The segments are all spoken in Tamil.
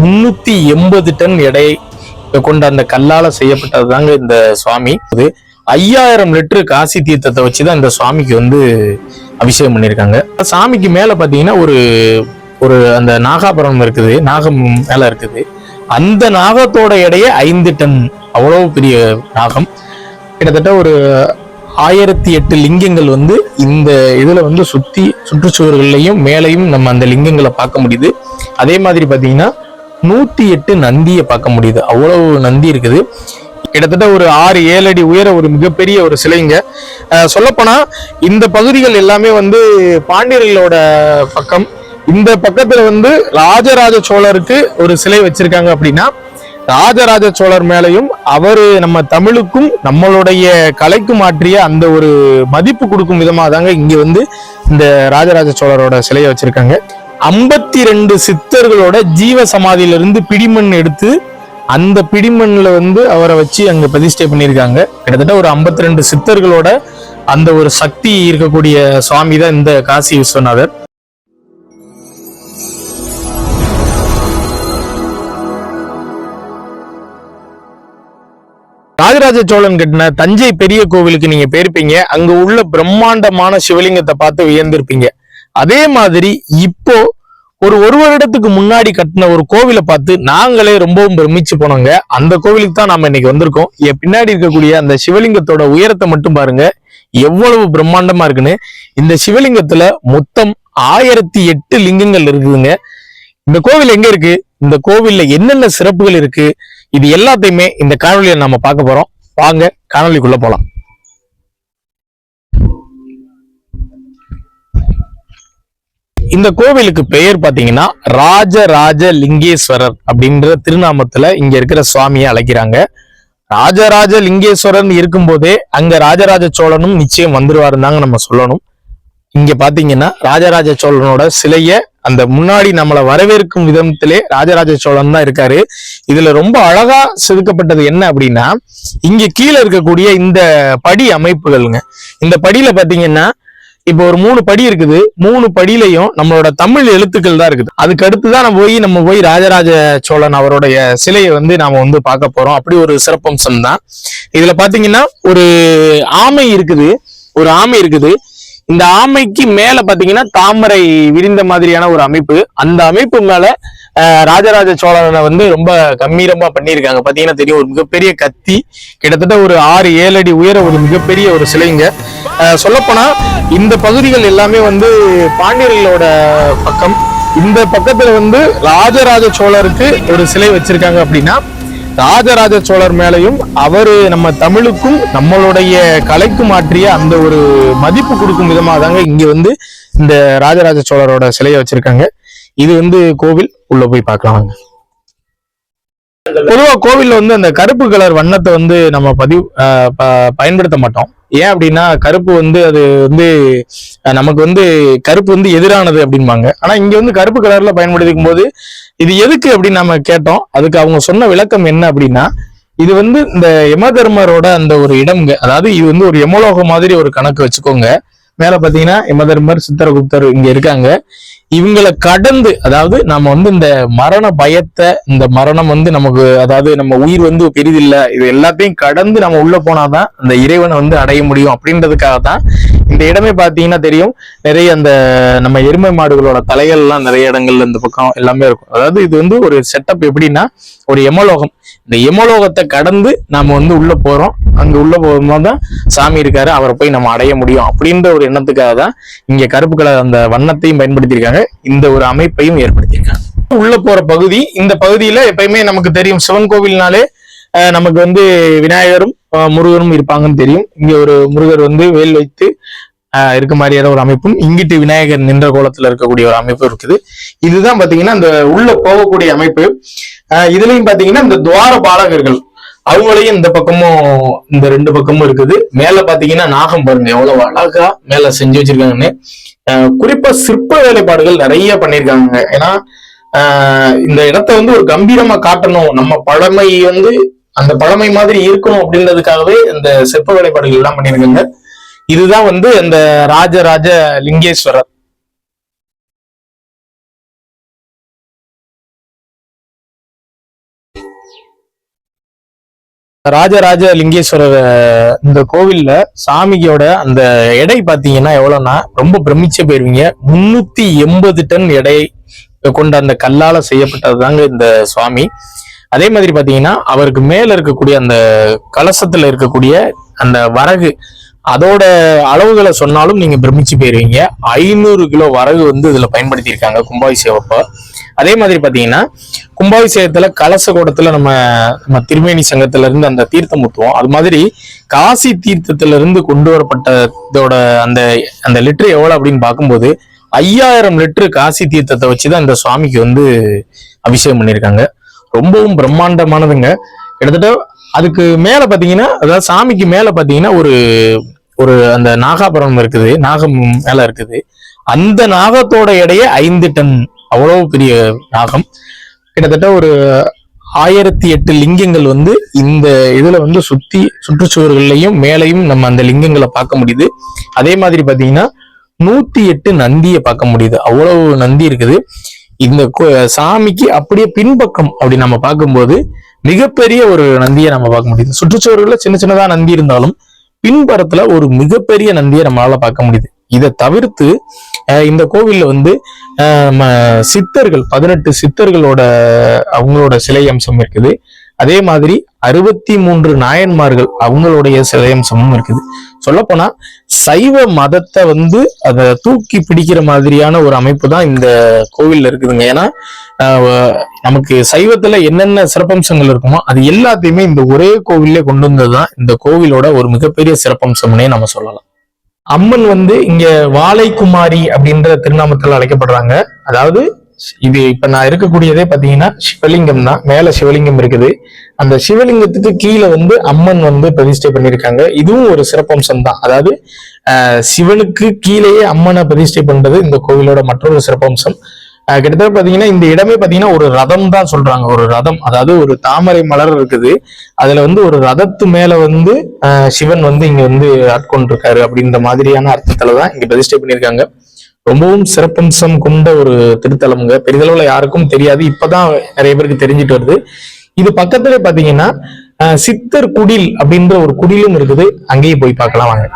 முன்னூத்தி எண்பது டன் எடை கொண்ட அந்த கல்லால செய்யப்பட்டது தாங்க இந்த சுவாமி. இது ஐயாயிரம் லிட்டரு காசி தீர்த்தத்தை வச்சுதான் இந்த சுவாமிக்கு வந்து அபிஷேகம் பண்ணியிருக்காங்க சாமிக்கு மேல பாத்தீங்கன்னா ஒரு ஒரு அந்த நாகாபுரம் இருக்குது நாகம் மேல இருக்குது. அந்த நாகத்தோட எடையே ஐந்து டன். அவ்வளவு பெரிய நாகம். கிட்டத்தட்ட ஒரு ஆயிரத்தி எட்டு லிங்கங்கள் வந்து இந்த இதுல வந்து சுத்தி சுற்றுச்சுவர்கள்லையும் மேலையும் நம்ம அந்த லிங்கங்களை பார்க்க முடியுது. அதே மாதிரி பாத்தீங்கன்னா நூத்தி எட்டு நந்தியை பார்க்க முடியுது. அவ்வளவு நந்தி இருக்குது. கிட்டத்தட்ட ஒரு ஆறு ஏழு அடி உயர ஒரு மிகப்பெரிய ஒரு சிலைங்க. சொல்லப்போனா இந்த பகுதிகள் எல்லாமே வந்து பாண்டியர்களோட பக்கம். இந்த பக்கத்துல வந்து ராஜராஜ சோழருக்கு ஒரு சிலை வச்சிருக்காங்க அப்படின்னா ராஜராஜ சோழர் மேலையும் அவரு நம்ம தமிழுக்கும் நம்மளுடைய கலைக்கும் மாற்றிய அந்த ஒரு மதிப்பு கொடுக்கும் விதமாக தாங்க இங்க வந்து இந்த ராஜராஜ சோழரோட சிலையை வச்சிருக்காங்க. ஐம்பத்தி ரெண்டு சித்தர்களோட ஜீவ சமாதியிலிருந்து பிடிமண் எடுத்து அந்த பிடிமண்ல வந்து அவரை வச்சு அங்க பிரதிஷ்டை பண்ணியிருக்காங்க. கிட்டத்தட்ட ஒரு 52 ரெண்டு சித்தர்களோட அந்த ஒரு சக்தி இருக்கக்கூடிய சுவாமி தான் இந்த காசி விஸ்வநாதர். ராஜராஜ சோழன் கட்டின தஞ்சை பெரிய கோவிலுக்கு நீங்க போயிருப்பீங்க. அங்க உள்ள பிரம்மாண்டமான சிவலிங்கத்தை பார்த்து வியந்திருப்பீங்க. அதே மாதிரி இப்போ ஒரு ஒரு வருடத்துக்கு முன்னாடி கட்டின ஒரு கோவிலை பார்த்து நாங்களே ரொம்பவும் பிரமிச்சு போனோங்க. அந்த கோவிலுக்கு தான் நாம இன்னைக்கு வந்திருக்கோம். என் பின்னாடி இருக்கக்கூடிய அந்த சிவலிங்கத்தோட உயரத்தை மட்டும் பாருங்க. எவ்வளவு பிரம்மாண்டமா இருக்குன்னு. இந்த சிவலிங்கத்துல மொத்தம் ஆயிரத்தி எட்டு லிங்கங்கள் இருக்குதுங்க. இந்த கோவில் எங்க இருக்கு? இந்த கோவில்ல என்னென்ன சிறப்புகள் இருக்கு? இது எல்லாத்தையுமே இந்த காணொலியை நாம பார்க்க போறோம். வாங்க காணொலிக்குள்ள போலாம். இந்த கோவிலுக்கு பெயர் பாத்தீங்கன்னா ராஜராஜ லிங்கேஸ்வரர் அப்படின்ற திருநாமத்துல இங்க இருக்கிற சுவாமியை அழைக்கிறாங்க. ராஜராஜ லிங்கேஸ்வரன் இருக்கும்போதே அங்க ராஜராஜ சோழனும் நிச்சயம் வந்துருவாருன்னு தாங்க நம்ம சொல்லணும். இங்க பாத்தீங்கன்னா ராஜராஜ சோழனோட சிலைய அந்த முன்னாடி நம்மளை வரவேற்கும் விதத்திலே ராஜராஜ சோழன் தான் இருக்காரு. இதுல ரொம்ப அழகா செதுக்கப்பட்டது என்ன அப்படின்னா இங்க கீழே இருக்கக்கூடிய இந்த படி அமைப்புகள்ங்க. இந்த படியில பாத்தீங்கன்னா இப்போ ஒரு மூணு படி இருக்குது. மூணு படியிலையும் நம்மளோட தமிழ் எழுத்துக்கள் தான் இருக்குது. அதுக்கு அடுத்து தான் நம்ம போய் நம்ம போய் ராஜராஜ சோழன் அவருடைய சிலையை வந்து நாம வந்து பார்க்க போறோம். அப்படி ஒரு சிறப்பம்சம் தான். இதுல பாத்தீங்கன்னா ஒரு ஆமை இருக்குது. ஒரு ஆமை இருக்குது. இந்த ஆமைக்கு மேல பாத்தீங்கன்னா தாமரை விரிந்த மாதிரியான ஒரு அமைப்பு. அந்த அமைப்பு மேல ராஜராஜ சோழனை வந்து ரொம்ப கம்பீரமா பண்ணியிருக்காங்க. பாத்தீங்கன்னா தெரியும் ஒரு மிகப்பெரிய கத்தி கிட்டத்தட்ட ஒரு ஆறு ஏழு அடி உயர ஒரு மிகப்பெரிய ஒரு சிலைங்க. சொல்லப்போனா இந்த பகுதிகள் எல்லாமே வந்து பாண்டியர்களோட பக்கம். இந்த பக்கத்துல வந்து ராஜராஜ சோழருக்கு ஒரு சிலை வச்சிருக்காங்க அப்படின்னா ராஜராஜ சோழர் மேலையும் அவரு நம்ம தமிழுக்கும் நம்மளுடைய கலைக்கும் மாற்றிய அந்த ஒரு மதிப்பு கொடுக்கும் விதமாக தாங்க இங்க வந்து இந்த ராஜராஜ சோழரோட சிலையை வச்சிருக்காங்க. இது வந்து கோவில். உள்ள போய் பார்க்கலாம் வாங்க. பொதுவா கோவில்ல வந்து அந்த கருப்பு கலர் வண்ணத்தை வந்து நம்ம பதிவு பயன்படுத்த மாட்டோம். ஏன் அப்படின்னா கருப்பு வந்து அது வந்து நமக்கு வந்து கருப்பு வந்து எதிரானது அப்படிம்பாங்க. ஆனா இங்க வந்து கருப்பு கலர்ல பயன்படுத்திக்கும் போது இது எதுக்கு அப்படின்னு நம்ம கேட்டோம். அதுக்கு அவங்க சொன்ன விளக்கம் என்ன அப்படின்னா இது வந்து இந்த யமதர்மரோட அந்த ஒரு இடம்ங்க. அதாவது இது வந்து ஒரு யமலோகம் மாதிரி ஒரு கணக்கு வச்சுக்கோங்க. மேல பாத்தீங்கன்னா யமதர்மர் சித்திரகுப்தர் இங்க இருக்காங்க. இவங்களை கடந்து அதாவது நம்ம வந்து இந்த மரண பயத்தை இந்த மரணம் வந்து நமக்கு அதாவது நம்ம உயிர் வந்து பெரிதில்லை இது எல்லாத்தையும் கடந்து நம்ம உள்ள போனாதான் அந்த இறைவனை வந்து அடைய முடியும் அப்படின்றதுக்காக தான் இந்த இடமே பார்த்தீங்கன்னா தெரியும். நிறைய அந்த நம்ம எருமை மாடுகளோட தலைகள் எல்லாம் நிறைய இடங்கள்ல இந்த பக்கம் எல்லாமே இருக்கும். அதாவது இது வந்து ஒரு செட்டப் எப்படின்னா ஒரு எமலோகம். இந்த எமலோகத்தை கடந்து நாம வந்து உள்ள போறோம். அங்க உள்ள போகும்போது தான் சாமி இருக்காரு அவரை போய் நம்ம அடைய முடியும் அப்படின்ற ஒரு எண்ணத்துக்காக தான் இங்க கருப்பு கலர் அந்த வண்ணத்தையும் பயன்படுத்தியிருக்காங்க. இந்த ஒரு அமைப்பையும் ஏற்படுத்தியிருக்காங்க. உள்ள போற பகுதி இந்த பகுதியில எப்பயுமே நமக்கு தெரியும் சிவன் கோவில்னாலே நமக்கு வந்து விநாயகரும் முருகரும் இருப்பாங்கன்னு தெரியும். இங்க ஒரு முருகர் வந்து வேல் வைத்து ஆஹ் இருக்க மாதிரியான ஒரு அமைப்பும் இங்கிட்டு விநாயகர் நின்ற கோலத்துல இருக்கக்கூடிய ஒரு அமைப்பு இருக்குது. இதுதான் பாத்தீங்கன்னா அந்த உள்ள போகக்கூடிய அமைப்பு. அஹ், இதுலயும் பாத்தீங்கன்னா இந்த துவார பாலகர்கள் அவங்களையும் இந்த பக்கமும் இந்த ரெண்டு பக்கமும் இருக்குது. மேல பாத்தீங்கன்னா நாகம் பாருங்க எவ்வளவு அழகா மேல செஞ்சு வச்சிருக்காங்கன்னு. குறிப்பா சிற்ப வேலைப்பாடுகள் நிறைய பண்ணிருக்காங்க ஏன்னா ஆஹ் இந்த இடத்த வந்து ஒரு கம்பீரமா காட்டணும். நம்ம பழமை வந்து அந்த பழமை மாதிரி இருக்கணும் அப்படின்றதுக்காகவே இந்த சிற்ப வேலைப்பாடுகள் எல்லாம் பண்ணிருக்காங்க இதுதான் வந்து அந்த ராஜராஜ லிங்கேஸ்வரர். ராஜராஜ லிங்கேஸ்வரர் இந்த கோவில்ல சாமியோட அந்த எடை பாத்தீங்கன்னா எவ்வளவுன்னா ரொம்ப பிரமிச்ச போயிருவீங்க. முன்னூத்தி எண்பது டன் எடை கொண்ட அந்த கல்லால செய்யப்பட்டது தாங்க இந்த சுவாமி. அதே மாதிரி பாத்தீங்கன்னா அவருக்கு மேல இருக்கக்கூடிய அந்த கலசத்துல இருக்கக்கூடிய அந்த வரகு அதோட அளவுகளை சொன்னாலும் நீங்க பிரமிச்சு போயிருவீங்க. ஐநூறு கிலோ வரகு வந்து இதுல பயன்படுத்தியிருக்காங்க கும்பாபிஷேகப்போ. அதே மாதிரி பாத்தீங்கன்னா கும்பாபிஷேகத்துல கலச கூடத்துல நம்ம நம்ம திருமேனி சங்கத்துல இருந்து அந்த தீர்த்தம் ஊத்துவோம் அது மாதிரி காசி தீர்த்தத்துல இருந்து கொண்டு வரப்பட்டதோட அந்த அந்த லிட்டர் எவ்வளவு அப்படின்னு பார்க்கும்போது ஐயாயிரம் லிட்டரு காசி தீர்த்தத்தை வச்சுதான் இந்த சுவாமிக்கு வந்து அபிஷேகம் பண்ணியிருக்காங்க. ரொம்பவும் பிரம்மாண்டமானதுங்க. கிட்டத்தட்ட அதுக்கு மேல பாத்தீங்கன்னா அதாவது சாமிக்கு மேல பாத்தீங்கன்னா ஒரு ஒரு அந்த நாகாபுரம் இருக்குது நாகம் மேல இருக்குது. அந்த நாகத்தோட எடையே ஐந்து டன் அவ்வளவு பெரிய நாகம் கிட்டத்தட்ட ஒரு ஆயிரத்தி எட்டு லிங்கங்கள் வந்து இந்த இதுல வந்து சுத்தி சுற்றுச்சுவர்கள்லையும் மேலையும் நம்ம அந்த லிங்கங்களை பார்க்க முடியுது. அதே மாதிரி பாத்தீங்கன்னா நூத்தி எட்டு நந்தியை பார்க்க முடியுது. அவ்வளவு நந்தி இருக்குது. இந்த கோ- சாமிக்கு அப்படியே பின்பக்கம் அப்படி நம்ம பார்க்கும்போது மிகப்பெரிய ஒரு நந்தியை நம்ம பார்க்க முடியுது. சுற்றுச்சுவர்கள்ல சின்ன சின்னதா நந்தி இருந்தாலும் பின்புறத்துல ஒரு மிகப்பெரிய நந்தியை நம்மளால பார்க்க முடியுது. இதை தவிர்த்து இந்த கோவில்ல வந்து நம்ம சித்தர்கள் பதினெட்டு சித்தர்களோட அவங்களோட சிலை அம்சம் இருக்குது. அதே மாதிரி அறுபத்தி மூன்று நாயன்மார்கள் அவங்களுடைய சிலை அம்சமும் இருக்குது. சொல்லப்போனா சைவ மதத்தை வந்து அதை தூக்கி பிடிக்கிற மாதிரியான ஒரு அமைப்பு தான் இந்த கோவில்ல இருக்குதுங்க. ஏன்னா நமக்கு சைவத்துல என்னென்ன சிறப்பம்சங்கள் இருக்குமோ அது எல்லாத்தையுமே இந்த ஒரே கோவில்லே கொண்டு வந்தது தான் இந்த கோவிலோட ஒரு மிகப்பெரிய சிறப்பம்சம்னே நம்ம சொல்லலாம். அம்மன் வந்து இங்க வாழைக்குமாரி அப்படின்ற திருநாமத்தில் அழைக்கப்படுறாங்க. அதாவது இது இப்ப நான் இருக்கக்கூடியதே பாத்தீங்கன்னா சிவலிங்கம் தான். மேல சிவலிங்கம் இருக்குது. அந்த சிவலிங்கத்துக்கு கீழே வந்து அம்மன் வந்து பிரதிஷ்டை பண்ணியிருக்காங்க. இதுவும் ஒரு சிறப்பம்சம் தான். அதாவது ஆஹ் சிவனுக்கு கீழேயே அம்மனை பிரதிஷ்டை பண்றது இந்த கோவிலோட மற்றொரு சிறப்பம்சம். கிட்டத்தட்ட பாத்தீங்கன்னா இந்த இடமே பாத்தீங்கன்னா ஒரு ரதம் தான் சொல்றாங்க. ஒரு ரதம். அதாவது ஒரு தாமரை மலர் இருக்குது. அதுல வந்து ஒரு ரதத்து மேல வந்து ஆஹ் சிவன் வந்து இங்க வந்து ஆட்கொண்டிருக்காரு அப்படின்ற மாதிரியான அர்த்தத்துலதான் இங்க பிரதிஷ்டை பண்ணியிருக்காங்க. ரொம்பவும் சிறப்பம்சம் கொண்ட ஒரு திருத்தலம்ங்க. பெரிதளவுல யாருக்கும் தெரியாது. இப்பதான் நிறைய பேருக்கு தெரிஞ்சிட்டு வருது. இது பக்கத்துல பாத்தீங்கன்னா ஆஹ் சித்தர் குடில் அப்படின்ற ஒரு குடிலும் இருக்குது. அங்கேயும் போய் பார்க்கலாம் வாங்க.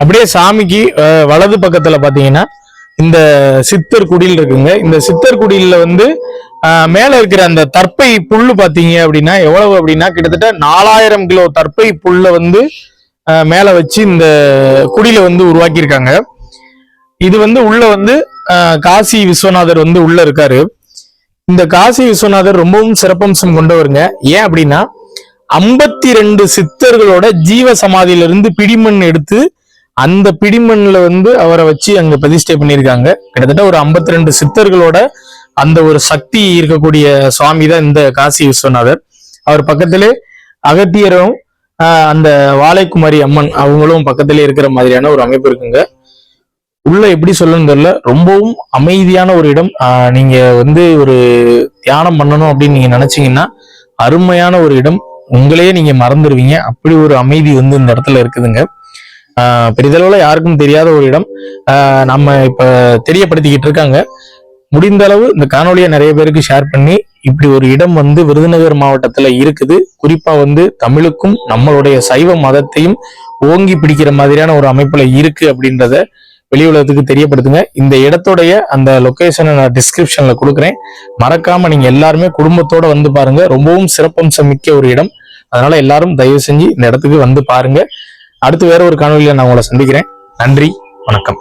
அப்படியே சாமிக்கு வலது பக்கத்துல பாத்தீங்கன்னா இந்த சித்தர் குடில் இருக்குங்க. இந்த சித்தர் குடில்ல வந்து மேல இருக்கிற அந்த தற்பை புல்லு பாத்தீங்க அப்படின்னா எவ்வளவு அப்படின்னா கிட்டத்தட்ட நாலாயிரம் கிலோ தற்பை புல்ல வந்து மேல வச்சு இந்த குடில வந்து உருவாக்கியிருக்காங்க. இது வந்து உள்ள வந்து காசி விஸ்வநாதர் வந்து உள்ள இருக்காரு. இந்த காசி விஸ்வநாதர் ரொம்பவும் சிறப்பம்சம் கொண்டவருங்க. ஏன் அப்படின்னா ஐம்பத்தி ரெண்டு சித்தர்களோட ஜீவ சமாதியிலிருந்து பிடிமண் எடுத்து அந்த பிடிமண்ல வந்து அவரை வச்சு அங்க பிரதிஷ்டை பண்ணியிருக்காங்க. கிட்டத்தட்ட ஒரு 52 ரெண்டு சித்தர்களோட அந்த ஒரு சக்தி இருக்கக்கூடிய சுவாமி தான் இந்த காசி விஸ்வநாதர் அவர் பக்கத்திலே அகத்தியரும் அந்த வாழைக்குமாரி அம்மன் அவங்களும் பக்கத்திலே இருக்கிற மாதிரியான ஒரு அமைப்பு இருக்குங்க. உள்ள எப்படி சொல்லணும்னு தெரியல. ரொம்பவும் அமைதியான ஒரு இடம். நீங்க வந்து ஒரு தியானம் பண்ணணும் அப்படின்னு நீங்க நினைச்சீங்கன்னா அருமையான ஒரு இடம். உங்களையே நீங்க மறந்துடுவீங்க அப்படி ஒரு அமைதி வந்து இந்த இடத்துல இருக்குதுங்க. பெரிதளவுல யாருக்கும் தெரியாத ஒரு இடம். ஆஹ் நம்ம இப்ப தெரியப்படுத்திக்கிட்டு இருக்காங்க. முடிந்த அளவு இந்த காணொலியை நிறைய பேருக்கு ஷேர் பண்ணி இப்படி ஒரு இடம் வந்து விருதுநகர் மாவட்டத்துல இருக்குது. குறிப்பா வந்து தமிழுக்கும் நம்மளுடைய சைவ மதத்தையும் ஓங்கி பிடிக்கிற மாதிரியான ஒரு அமைப்புல இருக்கு அப்படின்றத வெளி உலகத்துக்கு தெரியப்படுத்துங்க. இந்த இடத்துடைய அந்த லொகேஷனை நான் டிஸ்கிரிப்ஷன்ல கொடுக்குறேன். மறக்காம நீங்க எல்லாருமே குடும்பத்தோட வந்து பாருங்க. ரொம்பவும் சிறப்பம்சம் மிக்க ஒரு இடம். அதனால எல்லாரும் தயவு செஞ்சு இந்த இடத்துக்கு வந்து பாருங்க. அடுத்து வேற ஒரு காணொலியில் நான் உங்களை சந்திக்கிறேன். நன்றி வணக்கம்.